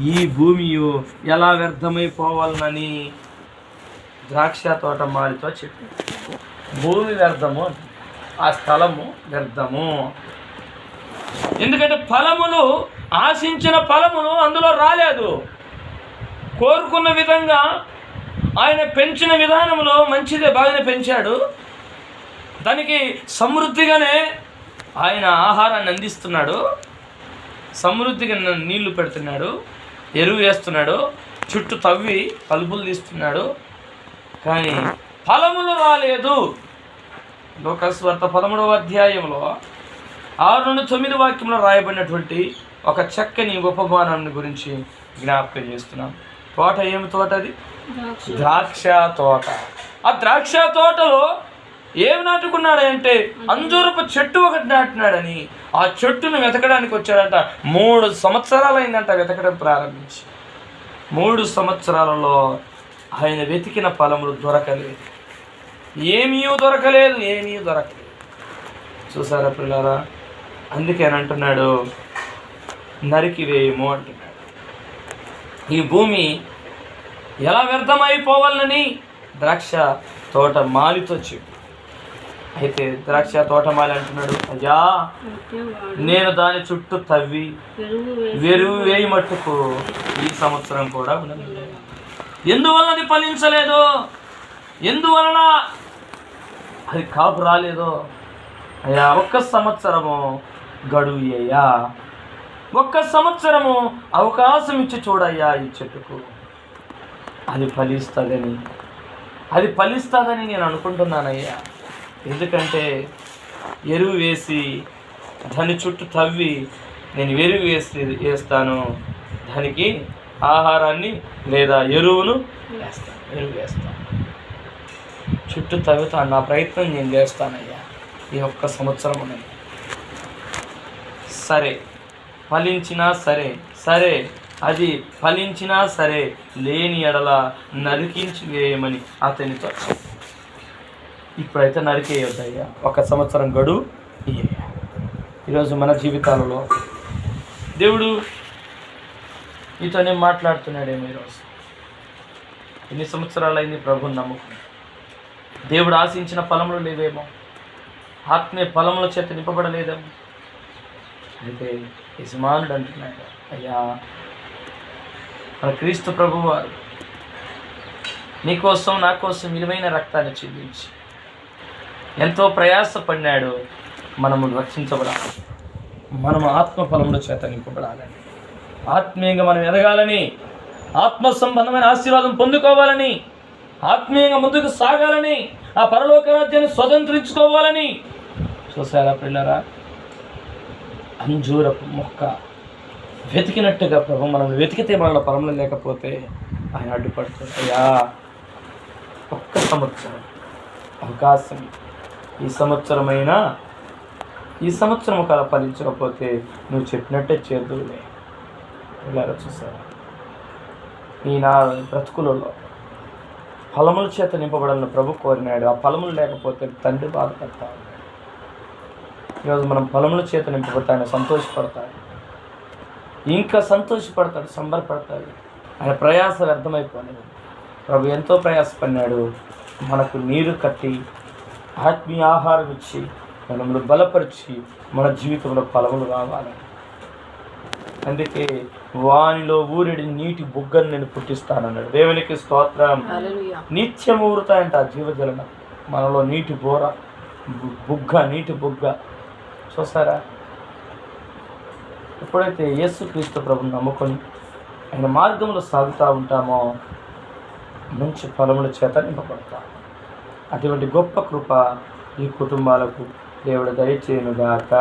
ఈ భూమియు ఎలా వ్యర్థమైపోవాలని ద్రాక్ష తోట మాలితో చెప్పి భూమి వ్యర్థము ఆ స్థలము వ్యర్థము. ఎందుకంటే ఫలములు ఆశించిన ఫలములు అందులో రాలేదు. కోరుకున్న విధంగా ఆయన పెంచిన విధానంలో మంచిదే బాగానే పెంచాడు. దానికి సమృద్ధిగానే ఆయన ఆహారాన్ని అందిస్తున్నాడు. సమృద్ధిగా నీళ్ళు పెడుతున్నాడు ఎరువు వేస్తున్నాడు చుట్టూ తవ్వి కలుపులు తీస్తున్నాడు. కానీ ఫలములు రాలేదు. లోకస్వార్త పదమూడవ అధ్యాయంలో ఆరు నుండి తొమ్మిది వాక్యంలో రాయబడినటువంటి ఒక చక్కని ఉపమానాన్ని గురించి జ్ఞాపకం చేస్తున్నాం. తోట ఏమి తోట అది? ద్రాక్ష తోట. ఆ ద్రాక్ష తోటలో ఏమి నాటుకున్నాడంటే అంజూరపు చెట్టు ఒకటి నాటినాడని. ఆ చెట్టును వెతకడానికి వచ్చాడంట. మూడు సంవత్సరాలైందంట వెతకడం ప్రారంభించి. మూడు సంవత్సరాలలో ఆయన వెతికిన ఫలములు దొరకలేదు. ఏమీ దొరకలేదు ఏమీ దొరకలేదు. చూసారా పిల్లారా అందుకే అని అంటున్నాడు నరికివేయము అంటున్నాడు. ఈ భూమి ఎలా వ్యర్థమైపోవాలని ద్రాక్ష తోట మాలితో చెప్పు అయితే ద్రాక్ష తోటమాలి అంటున్నాడు. అయ్యా నేను దాని చుట్టూ తవ్వి వెరువు వేయి మట్టుకు ఈ సంవత్సరం కూడా ఎందువలన అది ఫలించలేదు? ఎందువలన అది కాపు రాలేదో? అయ్యా ఒక్క సంవత్సరము గడువు అయ్యా. ఒక్క సంవత్సరము అవకాశం ఇచ్చి చూడయ్యా ఈ చెట్టుకు. అది ఫలిస్తుందని అది ఫలిస్తుందని నేను అనుకుంటున్నానయ్యా. ఎందుకంటే ఎరువు వేసి దాని చుట్టూ తవ్వి నేను ఎరువు వేసి వేస్తాను. దానికి ఆహారాన్ని లేదా ఎరువును వేస్తాను. ఎరువు వేస్తాను. చుట్టూ తవ్వుతాను నా ప్రయత్నం నేను చేస్తానయ్యా. ఈ ఒక్క సంవత్సరం ఉన్నది. సరే ఫలించినా సరే సరే అది ఫలించినా సరే లేని ఎడల నరికించి వేయమని అతనితో ఇప్పుడైతే నరికేయొద్దయ్యా. ఒక సంవత్సరం గడువు ఇయ్యయ్యా ఈరోజు మన జీవితాలలో దేవుడు మీతోనే మాట్లాడుతున్నాడేమో ఈరోజు ఎన్ని సంవత్సరాలు అయింది ప్రభుని నమ్ముకుని. దేవుడు ఆశించిన ఫలములు లేవేమో. ఆత్మీయ ఫలముల చేత నింపబడలేదేమో. అయితే యజమానుడు అంటున్నాడు అయ్యా మన క్రీస్తు ప్రభువారు నీకోసం నా కోసం విలువైన రక్తాన్ని చెల్లించి ఎంతో ప్రయాసపడినాడు మనము రక్షించబడాలి. మనము ఆత్మఫలముల చేత నింపబడాలని. ఆత్మీయంగా మనం ఎదగాలని ఆత్మ సంబంధమైన ఆశీర్వాదం పొందుకోవాలని ఆత్మీయంగా ముందుకు సాగాలని ఆ పరలోక రాజ్యాన్ని స్వతంత్రించుకోవాలని. చూసారా పిల్లరా? అంజూరపు మొక్క వెతికినట్టుగా ప్రభు మనం వెతికితే మనలో పరమలు లేకపోతే ఆయన అడ్డుపడుతుంది అయ్యా ఒక్క సంవత్సరం అవకాశం ఈ సంవత్సరమైనా ఈ సంవత్సరం కాల ఫలించకపోతే నువ్వు చెప్పినట్టే చేద్దులే ఇలా చూసారా ఈ నా బ్రతుకులలో ఫలముల చేత నింపబడాలని ప్రభు కోరినాడు. ఆ ఫలములు లేకపోతే తండ్రి బాధపడతా ఈరోజు మనం ఫలముల చేత నింపబడితే ఆయన సంతోషపడతాడు. ఇంకా సంతోషపడతాడు సంబరపడతాడు. ఆయన ప్రయాసం వ్యర్థమైపోలేదు. ప్రభు ఎంతో ప్రయాసపడినాడు. మనకు నీరు కట్టి ఆత్మీయ ఆహారం ఇచ్చి మనల్ని బలపరిచి మన జీవితంలో ఫలములు రావాలి. అందుకే వానిలో ఊరిడి నీటి బుగ్గను నేను పుట్టిస్తానన్నాడు. దేవునికి స్తోత్రం. నిత్యం ఊరుతాయంట ఆ జీవజలన. మనలో నీటి బోర బుగ్గ నీటి బుగ్గ. చూసారా? ఎప్పుడైతే యేసుక్రీస్తు ప్రభుని నమ్ముకొని ఆయన మార్గంలో సాగుతూ ఉంటామో మంచి ఫలముల చేత నింపబడతాం. అటువంటి గొప్ప కృప ఈ కుటుంబాలకు దేవుడు దయచేయునుగాక.